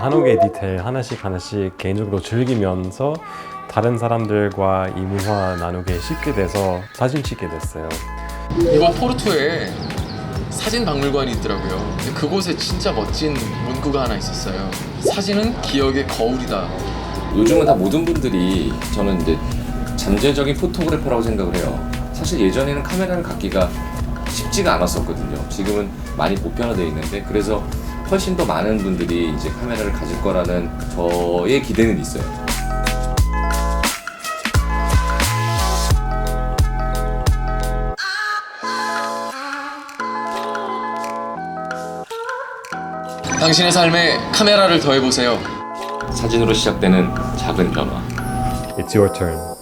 한옥의 디테일 하나씩 하나씩 개인적으로 즐기면서 다른 사람들과 이 문화 나누게 쉽게 돼서 사진 찍게 됐어요. 이곳 포르투에 사진 박물관이 있더라고요. 근데 그곳에 진짜 멋진 문구가 하나 있었어요. 사진은 기억의 거울이다. 요즘은 다 모든 분들이 저는 이제 잠재적인 포토그래퍼라고 생각을 해요. 사실 예전에는 카메라를 갖기가 쉽지가 않았었거든요. 지금은 많이 보편화되어 있는데 그래서 훨씬 더 많은 분들이 이제 카메라를 가질 거라는 저의 기대는 있어요. 당신의 삶에 카메라를 더해보세요. 사진으로 시작되는 작은 변화. It's your turn.